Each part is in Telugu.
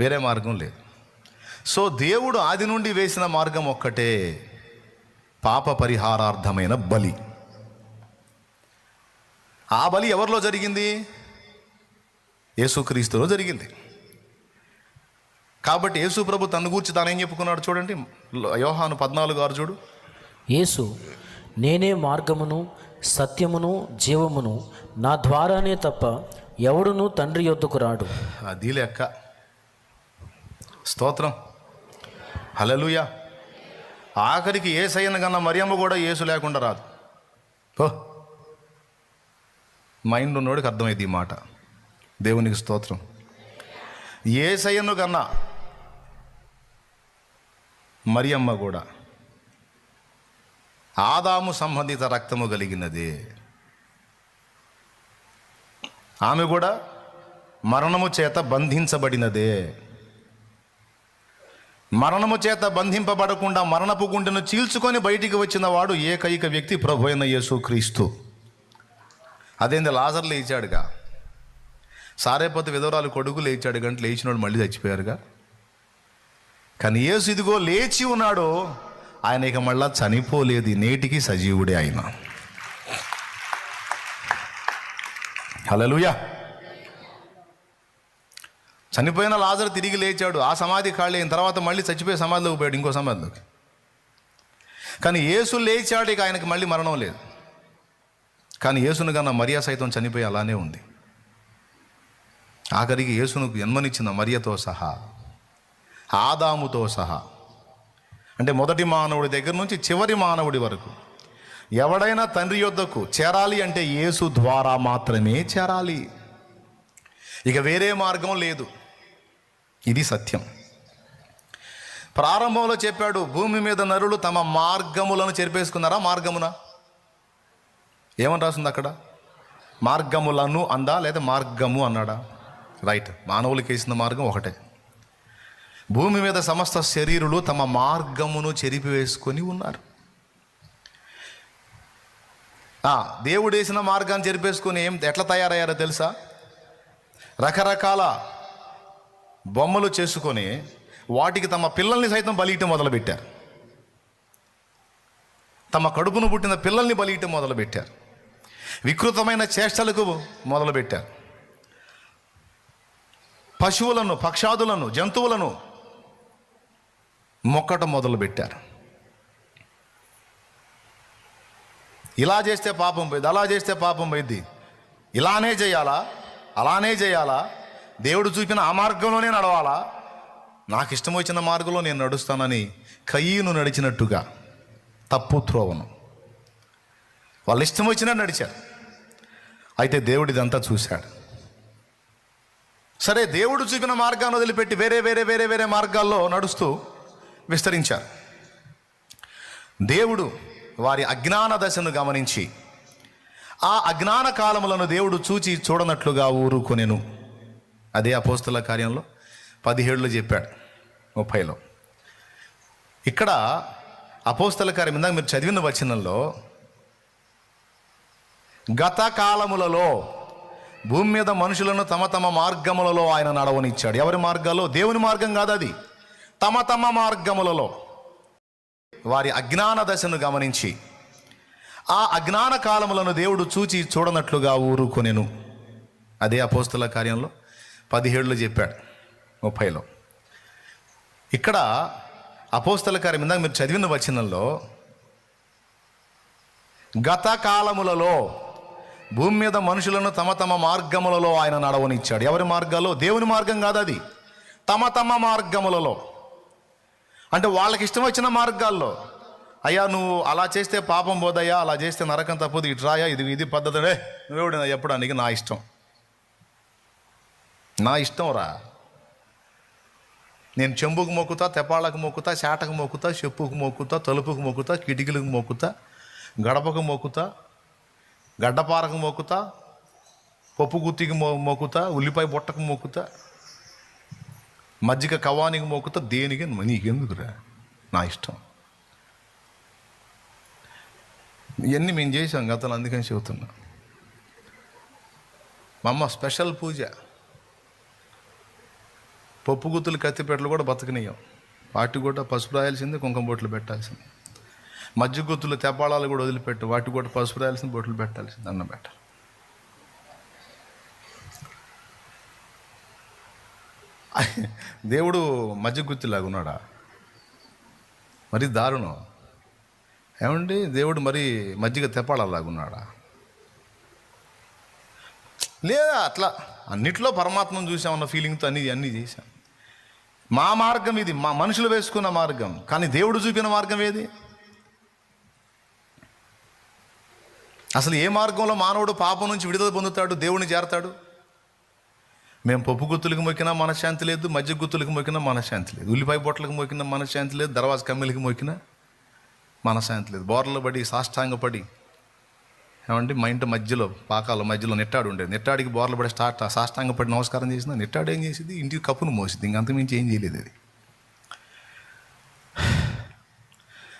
వేరే మార్గం లేదు. సో దేవుడు ఆది నుండి వేసిన మార్గం ఒక్కటే పాప పరిహారార్థమైన బలి. ఆ బలి ఎవరిలో జరిగింది? యేసుక్రీస్తులో జరిగింది. కాబట్టి యేసు ప్రభు తను గూర్చి తానేం చెప్పుకున్నాడు చూడండి? యోహాను పద్నాలుగు ఆరు చూడు. యేసు నేనే మార్గమును సత్యమును జీవమును నా ద్వారానే తప్ప ఎవడును తండ్రి యొద్దకు రాడు. అది లెక్క. స్తోత్రం. హలలుయ ఆఖరికి ఏసయ్యను కన్నా మరియమ్మ కూడా ఏసు లేకుండా రాదు. ఓ. మైండ్ ఉన్నోడికి అర్థమైంది ఈ మాట. దేవునికి స్తోత్రం. ఏసయ్యను కన్నా మరియమ్మ కూడా ఆదాము సంబంధిత రక్తము కలిగినది. ఆమె కూడా మరణము చేత బంధించబడినదే. మరణము చేత బంధింపబడకుండా మరణపు గుండెను చీల్చుకొని బయటికి వచ్చిన వాడు ఏకైక వ్యక్తి ప్రభు అయిన యేసు క్రీస్తు. అదేంది లాజర్ లేచాడుగా? సారేపతి విధవరాలు కొడుకు లేచాడు గంట లేచినోడు మళ్ళీ చచ్చిపోయారుగా? కానీ యేసు ఇదిగో లేచి ఉన్నాడు. ఆయన ఇక మళ్ళా చనిపోలేదు. నేటికి సజీవుడే ఆయన. హలలుయా చనిపోయిన లాజర్ తిరిగి లేచాడు. ఆ సమాధి ఖాళీ అయిన తర్వాత మళ్ళీ చచ్చిపోయి సమాధిలోకి పోయాడు ఇంకో సమాధిలోకి. కానీ యేసు లేచాడు ఇక ఆయనకి మళ్ళీ మరణం లేదు. కానీ యేసును కన్నా మరియా సైతం చనిపోయి అలానే ఉంది. ఆఖరికి యేసును జన్మనిచ్చిన మరియతో సహా ఆదాముతో సహా. అంటే మొదటి మానవుడి దగ్గర నుంచి చివరి మానవుడి వరకు ఎవడైనా తండ్రి యొద్దకు చేరాలి అంటే యేసు ద్వారా మాత్రమే చేరాలి. ఇక వేరే మార్గం లేదు. ఇది సత్యం. ప్రారంభంలో చెప్పాడు భూమి మీద నరులు తమ మార్గములను చెరిపేసుకున్నారా? మార్గమున? ఏమని రాసింది అక్కడ? మార్గములను అందా లేదా మార్గము అన్నాడా? రైట్ మానవులకి వేసిన మార్గం ఒకటే. భూమి మీద సమస్త శరీరులు తమ మార్గమును చెరిపివేసుకొని ఉన్నారు. దేవుడు వేసిన మార్గాన్ని చెరిపేసుకొని ఏం ఎట్లా తయారయ్యారో తెలుసా? రకరకాల బొమ్మలు చేసుకొని వాటికి తమ పిల్లల్ని సైతం బలియటం మొదలుపెట్టారు. తమ కడుపును పుట్టిన పిల్లల్ని బలియటం మొదలుపెట్టారు. వికృతమైన చేష్టలకు మొదలుపెట్టారు. పశువులను పక్షాదులను జంతువులను మొక్కటం మొదలుపెట్టారు. ఇలా చేస్తే పాపం పోయింది అలా చేస్తే పాపం పోయింది. ఇలానే చేయాలా? అలానే చేయాలా? దేవుడు చూపిన ఆ మార్గంలోనే నడవాలా? నాకు ఇష్టం వచ్చిన మార్గంలో నేను నడుస్తానని కయ్యను నడిచినట్టుగా తప్పు త్రోవను. వాళ్ళు ఇష్టం వచ్చినా నడిచారు. అయితే దేవుడు ఇదంతా చూశాడు. సరే దేవుడు చూపిన మార్గాన్ని వదిలిపెట్టి వేరే వేరే వేరే వేరే మార్గాల్లో నడుస్తూ విస్తరించారు. దేవుడు వారి అజ్ఞాన దశను గమనించి ఆ అజ్ఞాన కాలములను దేవుడు చూచి చూడనట్లుగా ఊరుకొనెను. అదే అపోస్తుల కార్యంలో పదిహేడులో చెప్పాడు ముప్పైలో. ఇక్కడ అపోస్తల కార్యం ఇందాక మీరు చదివిన వచనంలో గత కాలములలో భూమి మీద మనుషులను తమ తమ మార్గములలో ఆయన నడవనిచ్చాడు. ఎవరి మార్గాల్లో దేవుని మార్గం కాదు అది. తమ తమ మార్గములలో. వారి అజ్ఞాన దశను గమనించి ఆ అజ్ఞాన కాలములను దేవుడు చూచి చూడనట్లుగా ఊరుకొనెను. అదే అపోస్తుల కార్యంలో. పదిహేడులో చెప్పాడు ముప్పైలో. ఇక్కడ అపోస్తల కార్యం ఇందాక మీరు చదివిన వచనంలో గత కాలములలో భూమి మీద మనుషులను తమ తమ మార్గములలో ఆయన నడవనిచ్చాడు. ఎవరి మార్గాల్లో? దేవుని మార్గం కాదు అది. తమ తమ మార్గములలో. అంటే వాళ్ళకి ఇష్టం వచ్చిన మార్గాల్లో. అయ్యా నువ్వు అలా చేస్తే పాపం పోదయ్యా అలా చేస్తే నరకం తప్పదు ఇటు రాయా ఇది ఇది పద్ధతి. నువ్వెవడు చెప్పడానికి నా ఇష్టం. నా ఇష్టం రా నేను చెంబుకు మొక్కుతా తెపాళ్ళకు మొక్కుతా చాటకు మొక్కుతా చెప్పుకు మొక్కుతా తలుపుకు మొక్కుతా కిటికీలకు మొక్కుతా గడపకు మొక్కుతా గడ్డపారకు మొక్కుతా పప్పు గుత్తికి మొ మొక్కుతా ఉల్లిపాయ బొట్టకు మొక్కుతా మజ్జిగ కవానికి మొక్కుతా దేనికి నీకెందుకురా. నా ఇష్టం. ఇవన్నీ మేము చేసాం గతంలో అందుకని చెబుతున్నా. మా అమ్మ స్పెషల్ పూజ. పప్పు గుత్తులు కత్తిపెట్టలు కూడా బతకనీయం వాటి కూడా పసుపు రాయాల్సింది కుంకుమ బొట్లు పెట్టాల్సింది. మజ్జి గుత్తులు తెప్పాళాలు కూడా వదిలిపెట్టు. వాటి కూడా పసుపు రాయాల్సింది బొట్లు పెట్టాల్సింది అన్నం పెట్టాలి. దేవుడు మధ్య గుత్తిలాగా ఉన్నాడా? మరి దారుణం. ఏమండి? దేవుడు మరి మజ్జిగ తెప్పాళలాగా ఉన్నాడా? లేదా అట్లా అన్నిట్లో పరమాత్మను చూసామన్న ఫీలింగ్తో అన్నీ అన్నీ చేశాం. మా మార్గం ఇది మా మనుషులు వేసుకున్న మార్గం. కానీ దేవుడు చూపిన మార్గం ఏది? అసలు ఏ మార్గంలో మానవుడు పాపం నుంచి విడుదల పొందుతాడు? దేవుడిని చేరతాడు మేము పప్పు గుత్తులకు మొక్కినా మనశ్శాంతి లేదు మధ్య గుత్తులకు మొక్కినా మనశ్శాంతి లేదు. ఉల్లిపాయ బొట్టలకు మొక్కినా మనశ్శాంతి లేదు దర్వాజ కమ్మిలకి మొక్కినా మనశ్శాంతి లేదు. బోర్లలో పడి సాష్టాంగ పడి ఏమంటే మా ఇంటి మధ్యలో పాకాల మధ్యలో నెట్టాడు ఉండేది. నెట్టాడికి బోర్లు పడే స్టార్ట్ సాష్టాంగ పడి నమస్కారం చేసిన నెట్టాడు ఏం చేసింది ఇంటికి కప్పును మోసింది ఇంకంతమించి ఏం చేయలేదు అది.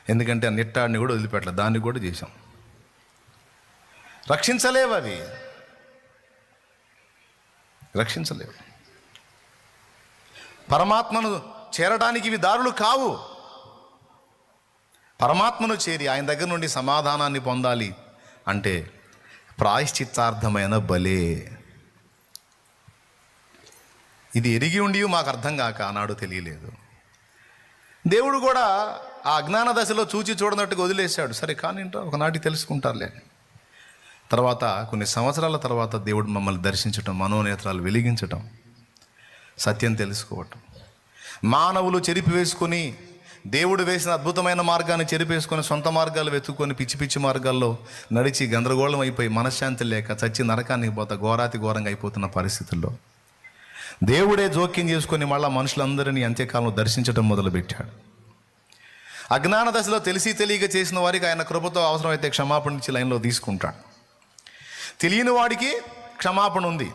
ఎందుకంటే ఆ నెట్టాడిని కూడా వదిలిపెట్టలేదు దాన్ని కూడా చేశాం. రక్షించలేవు అవి రక్షించలేవు. పరమాత్మను చేరడానికి ఇవి దారులు కావు. పరమాత్మను చేరి ఆయన దగ్గర నుండి సమాధానాన్ని పొందాలి. అంటే ప్రాయశ్చిత్తార్థమైన బలే. ఇది ఎరిగి ఉండి మాకు అర్థం కాక ఆనాడు తెలియలేదు. దేవుడు కూడా ఆ అజ్ఞాన దశలో చూచి చూడనట్టుగా వదిలేశాడు. సరే కానీ ఒకనాటి తెలుసుకుంటారులే. తర్వాత కొన్ని సంవత్సరాల తర్వాత దేవుడు మమ్మల్ని దర్శించటం మనోనేత్రాలు వెలిగించటం సత్యం తెలుసుకోవటం మానవులు చెరిపి వేసుకొని దేవుడు వేసిన అద్భుతమైన మార్గాన్ని చెరిపేసుకొని సొంత మార్గాలు వెతుక్కొని పిచ్చి పిచ్చి మార్గాల్లో నడిచి గందరగోళం అయిపోయి మనశ్శాంతి లేక చచ్చి నరకానికి పోతా ఘోరాతి ఘోరంగా అయిపోతున్న పరిస్థితుల్లో. దేవుడే జోక్యం చేసుకొని మళ్ళా మనుషులందరినీ అంత్యకాలంలో దర్శించడం మొదలుపెట్టాడు. అజ్ఞాన దశలో తెలిసి తెలియక చేసిన వారికి ఆయన కృపతో అవసరమైతే క్షమాపణ ఇచ్చి లైన్లో తీసుకుంటాడు. తెలియని వాడికి క్షమాపణ ఉంది.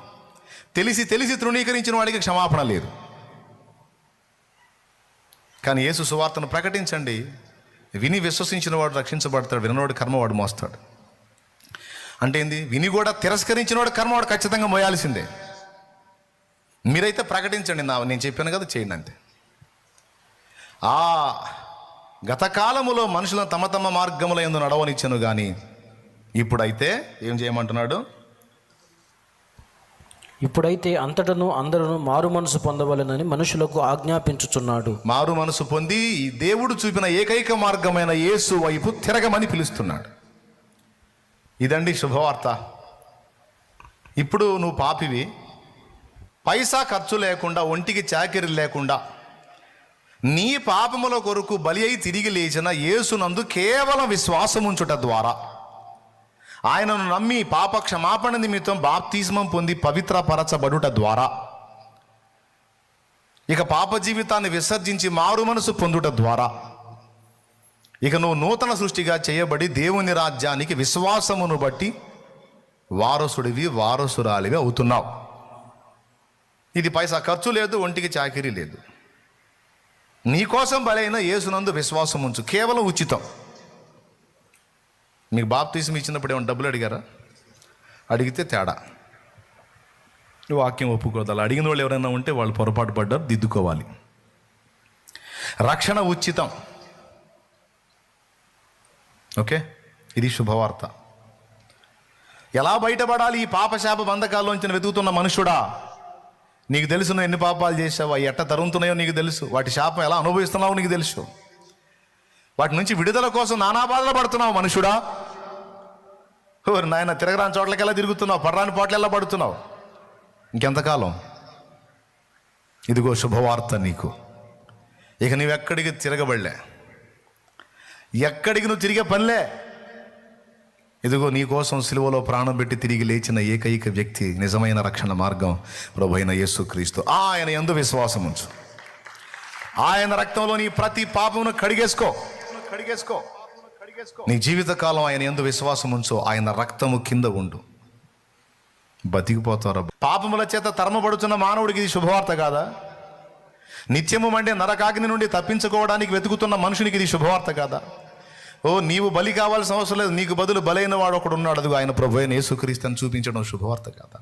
తెలిసి తెలిసి తృణీకరించిన వాడికి క్షమాపణ లేదు. కానీ యేసు సువార్తను ప్రకటించండి. విని విశ్వసించిన వాడు రక్షించబడతాడు వినవాడు కర్మవాడు మోస్తాడు. అంటే ఏంది? విని కూడా తిరస్కరించిన వాడు కర్మవాడు ఖచ్చితంగా మోయాల్సిందే. మీరైతే ప్రకటించండి నా నేను చెప్పాను కదా చేయండి అంతే. ఆ గతకాలములో మనుషులను తమ తమ మార్గముల ఎందు నడవనిచ్చను కానీ ఇప్పుడైతే ఏం చేయమంటున్నాడు? ఇప్పుడైతే అంతటను అందరూ మారు మనసు పొందవలనని మనుషులకు ఆజ్ఞాపించుచున్నాడు. మారు మనసు పొంది ఈ దేవుడు చూపిన ఏకైక మార్గమైన యేసు వైపు తిరగమని పిలుస్తున్నాడు. ఇదండి శుభవార్త. ఇప్పుడు నువ్వు పాపివి. పైసా ఖర్చు లేకుండా ఒంటికి చాకిరి లేకుండా నీ పాపముల కొరకు బలి అయి తిరిగి లేచిన యేసునందు కేవలం విశ్వాసం ఉంచుట ద్వారా ఆయనను నమ్మి పాప క్షమాపణ నిమిత్తం బాప్తిస్మం పొంది పవిత్రపరచబడుట ద్వారా. ఇక పాప జీవితాన్ని విసర్జించి మారు మనసు పొందుట ద్వారా. ఇక నువ్వు నూతన సృష్టిగా చేయబడి దేవుని రాజ్యానికి విశ్వాసమును బట్టి వారసుడివి వారసురాలివి అవుతున్నావు. ఇది పైసా ఖర్చు లేదు ఒంటికి చాకిరీ లేదు. నీకోసం బలైన యేసునందు విశ్వాసం ఉంచు కేవలం ఉచితం. మీకు బాప్తీసం ఇచ్చినప్పుడు ఏమైనా డబ్బులు అడిగారా? అడిగితే తేడా. వాక్యం ఒప్పుకోదు అలా అడిగిన వాళ్ళు ఎవరైనా ఉంటే వాళ్ళు పొరపాటు పడ్డారు దిద్దుకోవాలి. రక్షణ ఉచితం. ఓకే? ఇది శుభవార్త. ఎలా బయటపడాలి ఈ పాపశాప బంధకాల్లోంచి వెతుకుతున్న మనుషుడా? నీకు తెలుసు నువ్వు ఎన్ని పాపాలు చేసావు అవి ఎట్ట తరుగుతున్నాయో నీకు తెలుసు. వాటి శాపం ఎలా అనుభవిస్తున్నావో నీకు తెలుసు. వాటి నుంచి విడుదల కోసం నానా బాధలు పడుతున్నావు మనుషుడా. ఓ నాయన తిరగరాని చోట్లకెలా తిరుగుతున్నావు? పడరాని పాటలు ఎలా పడుతున్నావు? ఇంకెంతకాలం? ఇదిగో శుభవార్త నీకు. ఇక నీవెక్కడికి తిరగబడలే. ఎక్కడికి నువ్వు తిరిగే పనిలే? ఇదిగో నీకోసం సిలువలో ప్రాణం పెట్టి తిరిగి లేచిన ఏకైక వ్యక్తి నిజమైన రక్షణ మార్గం ప్రభైన యేసుక్రీస్తు. ఆయన ఎందు విశ్వాసం ఉంచు ఆయన రక్తంలో నీ ప్రతి పాపమును కడిగేసుకో. కడిగేసుకో. నీ జీవితకాలం ఆయన ఎందు విశ్వాసం ఉంచు ఆయన రక్తము కింద ఉండు. బతికిపోతారు పాపముల చేత తరమబడుతున్న మానవుడికి ఇది శుభవార్త కాదా? నిత్యము మండే నరకాగ్ని నుండి తప్పించుకోవడానికి వెతుకుతున్న మనుషునికి ఇది శుభవార్త కాదా? ఓ నీవు బలి కావాల్సిన అవసరం లేదు. నీకు బదులు బలైన వాడు ఒకడు ఉన్నాడు ఆయన ప్రభు అయిన యేసుక్రీస్తుని చూపించడం శుభవార్త కాదా?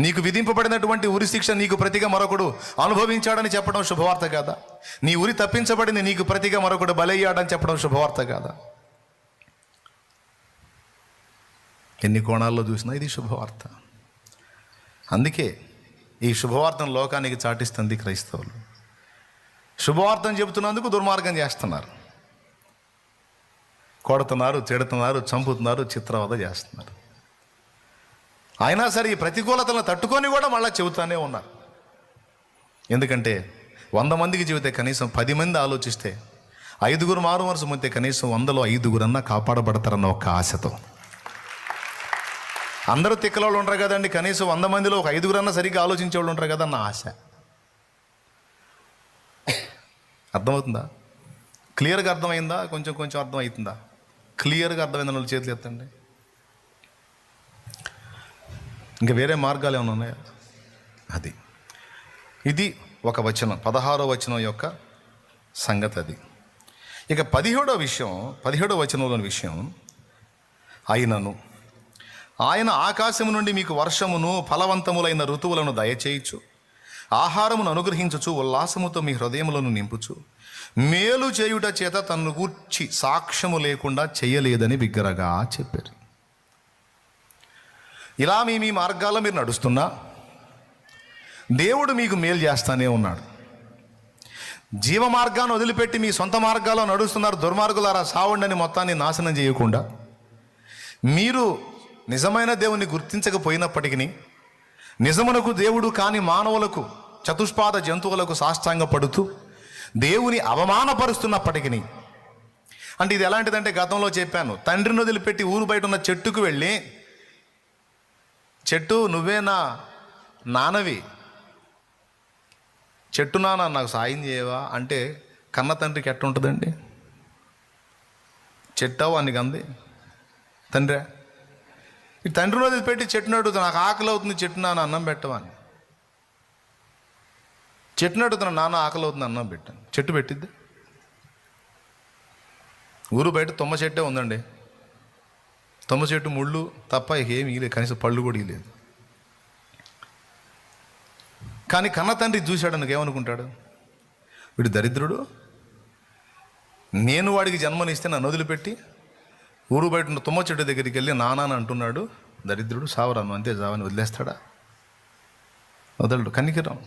నీకు విధింపబడినటువంటి ఉరి శిక్ష నీకు ప్రతిగా మరొకడు అనుభవించాడని చెప్పడం శుభవార్త కాదా? నీ ఉరి తప్పించబడింది నీకు ప్రతిగా మరొకడు బలయ్యాడని చెప్పడం శుభవార్త కాదా? ఎన్ని కోణాల్లో చూసినా ఇది శుభవార్త. అందుకే ఈ శుభవార్తను లోకానికి చాటిస్తుంది క్రైస్తవులు. శుభవార్తను చెబుతున్నందుకు దుర్మార్గం చేస్తున్నారు. కొడుతున్నారు తిడుతున్నారు చంపుతున్నారు చిత్రవద చేస్తున్నారు. అయినా సరే ఈ ప్రతికూలతలను తట్టుకొని కూడా మళ్ళీ చెబుతానే ఉన్నారు ఎందుకంటే వంద మందికి చెబితే కనీసం పది మంది ఆలోచిస్తే ఐదుగురు మారు మనసు మొత్తే కనీసం వందలో ఐదుగురన్నా కాపాడబడతారన్న ఒక ఆశతో. అందరూ తిక్కలోళ్ళు ఉంటారు కదండి కనీసం వంద మందిలో ఒక ఐదుగురన్నా సరిగ్గా ఆలోచించే వాళ్ళు ఉంటారు కదా అన్న ఆశ. అర్థమవుతుందా? క్లియర్గా అర్థమైందా? కొంచెం కొంచెం అర్థమవుతుందా? క్లియర్గా అర్థమైందని వాళ్ళు చేతులు ఎత్తండి. ఇంకా వేరే మార్గాలు ఏమైనా ఉన్నాయా? అది. ఇది ఒక వచనం పదహారో వచనం యొక్క సంగతి అది. ఇక పదిహేడో విషయం పదిహేడో వచనంలోని విషయం అయినను ఆయన ఆకాశము నుండి మీకు వర్షమును ఫలవంతములైన ఋతువులను దయచేయచ్చు ఆహారమును అనుగ్రహించుచు ఉల్లాసముతో మీ హృదయములను నింపుచు మేలు చేయుట చేత తన్ను గూర్చి సాక్ష్యము లేకుండా చేయలేదని బిగ్గరగా చెప్పారు. ఇలా మీ మీ మార్గాల్లో మీరు నడుస్తున్నా దేవుడు మీకు మేలు చేస్తానే ఉన్నాడు. జీవ మార్గాన్ని వదిలిపెట్టి మీ సొంత మార్గాల్లో నడుస్తున్నారు దుర్మార్గులారా సావండని మొత్తాన్ని నాశనం చేయకుండా మీరు నిజమైన దేవుని గుర్తించకపోయినప్పటికీ నిజమునకు దేవుడు కాని మానవులకు చతుష్పాద జంతువులకు సాష్టాంగ పడుతూ దేవుని అవమానపరుస్తున్నప్పటికీ అంటే ఇది ఎలాంటిదంటే గతంలో చెప్పాను తండ్రిని వదిలిపెట్టి ఊరు బయట ఉన్న చెట్టుకు వెళ్ళి చెట్టు నువ్వే నా నానవి. చెట్టు నాన్న నాకు సాయం చేయవా? అంటే కన్న తండ్రికి ఎట్టుంటుందండి? చెట్టావు అనికి అంది తండ్రి ఈ తండ్రిని పెట్టి చెట్టుని అడుగుతా నాకు ఆకలి అవుతుంది చెట్టు నాన్న అన్నం పెట్టవని. చెట్టుని అడుగుతున్నా నాన్న ఆకలి అవుతుంది అన్నం పెట్టాను. చెట్టు పెట్టిద్ది? ఊరు బయట తుమ్మ చెట్టే ఉందండి. తుమ్మ చెట్టు ముళ్ళు తప్ప ఇక ఏమీ లేదు కనీసం పళ్ళు కూడా లేదు కానీ కన్న తండ్రి చూశాడు నాకు ఏమనుకుంటాడు? వీడు దరిద్రుడు. నేను వాడికి జన్మనిస్తే నన్ను వదిలిపెట్టి ఊరు బయట ఉన్న తుమ్మ చెట్టు దగ్గరికి వెళ్ళి నాన్న అని అంటున్నాడు. దరిద్రుడు సావరాను అంతే జావని వదిలేస్తాడా? వదలడు. కన్నికిరం.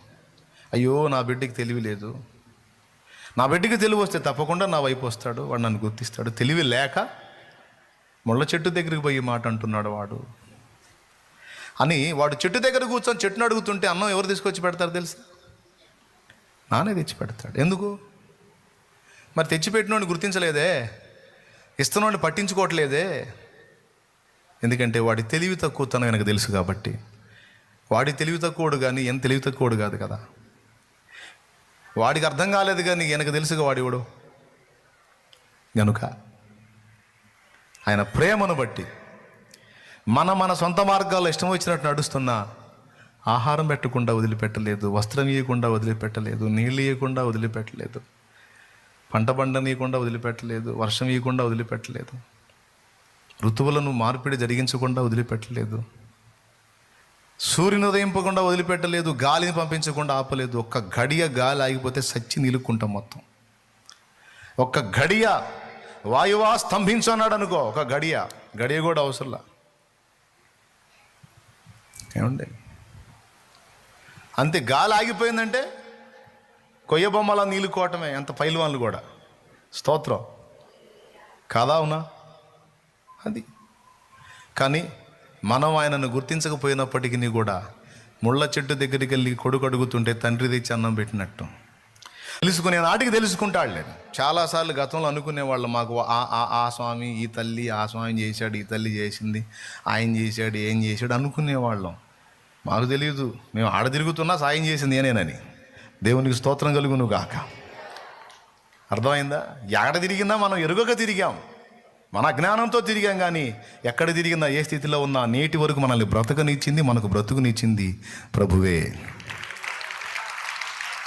అయ్యో నా బిడ్డకి తెలివి లేదు. నా బిడ్డకి తెలివి వస్తే తప్పకుండా నా వైపు వస్తాడు. వాడు నన్ను గుర్తిస్తాడు. తెలివి లేక ముళ్ళ చెట్టు దగ్గరికి పోయి మాట అంటున్నాడు వాడు. అని వాడు చెట్టు దగ్గర కూర్చొని చెట్టును అడుగుతుంటే అన్నం ఎవరు తీసుకొచ్చి పెడతారు తెలుసా? నానే తెచ్చి పెడతాడు. ఎందుకు? మరి తెచ్చిపెట్టినోడిని గుర్తించలేదే? ఇస్తున్నోడిని పట్టించుకోవట్లేదే? ఎందుకంటే వాడి తెలివి తక్కువతనం వెనక తెలుసు కాబట్టి. వాడి తెలివి తక్కువడు కానీ ఎంత తెలివి తక్కువడు కాదు కదా. వాడికి అర్థం కాలేదు కానీ వెనక తెలుసుగా వాడివాడు గనుక ఆయన ప్రేమను బట్టి. మన మన సొంత మార్గాల్లో ఇష్టం వచ్చినట్టు నడుస్తున్నా ఆహారం పెట్టకుండా వదిలిపెట్టలేదు వస్త్రం ఇవ్వకుండా వదిలిపెట్టలేదు నీళ్ళు ఇవ్వకుండా వదిలిపెట్టలేదు పంట పండనీయకుండా వదిలిపెట్టలేదు వర్షం ఇవ్వకుండా వదిలిపెట్టలేదు ఋతువులను మార్పిడి జరిగించకుండా వదిలిపెట్టలేదు సూర్యుని ఉదయింపకుండా వదిలిపెట్టలేదు గాలిని పంపించకుండా ఆపలేదు ఒక్క గడియ గాలి ఆగిపోతే సచ్చి నిలుక్కుంటాం మొత్తం. ఒక్క గడియ వాయువా స్తంభించు అన్నాడు అనుకో ఒక గడియ. గడియ కూడా అవసరంలా. ఏమండి? అంతే గాలి ఆగిపోయిందంటే కొయ్య బొమ్మల నీళ్ళు కోవటమే ఎంత పైల్వాన్లు కూడా. స్తోత్రం. కాదా అవునా? అది. కానీ మనం ఆయనను గుర్తించకపోయినప్పటికీ కూడా ముళ్ళ చెట్టు దగ్గరికి వెళ్ళి కొడుకు అడుగుతుంటే తండ్రి తెచ్చి అన్నం పెట్టినట్టు. తెలుసుకునే నాటికి తెలుసుకుంటాడులే చాలాసార్లు గతంలో అనుకునేవాళ్ళు మాకు ఆ ఆ- ఆ స్వామి ఈ తల్లి ఆ స్వామి చేశాడు ఈ తల్లి చేసింది ఆయన చేశాడు ఏం చేశాడు అనుకునేవాళ్ళం. మాకు తెలియదు మేము ఆడ తిరుగుతున్నా సాయం చేసింది నేనేనని. దేవునికి స్తోత్రం కలుగును గాక. అర్థమైందా? ఎక్కడ తిరిగినా మనం ఎరుగక తిరిగాం. మన అజ్ఞానంతో తిరిగాం కానీ ఎక్కడ తిరిగినా ఏ స్థితిలో ఉన్నా నేటి వరకు మనల్ని బ్రతకనిచ్చింది మనకు బ్రతుకునిచ్చింది ప్రభువే.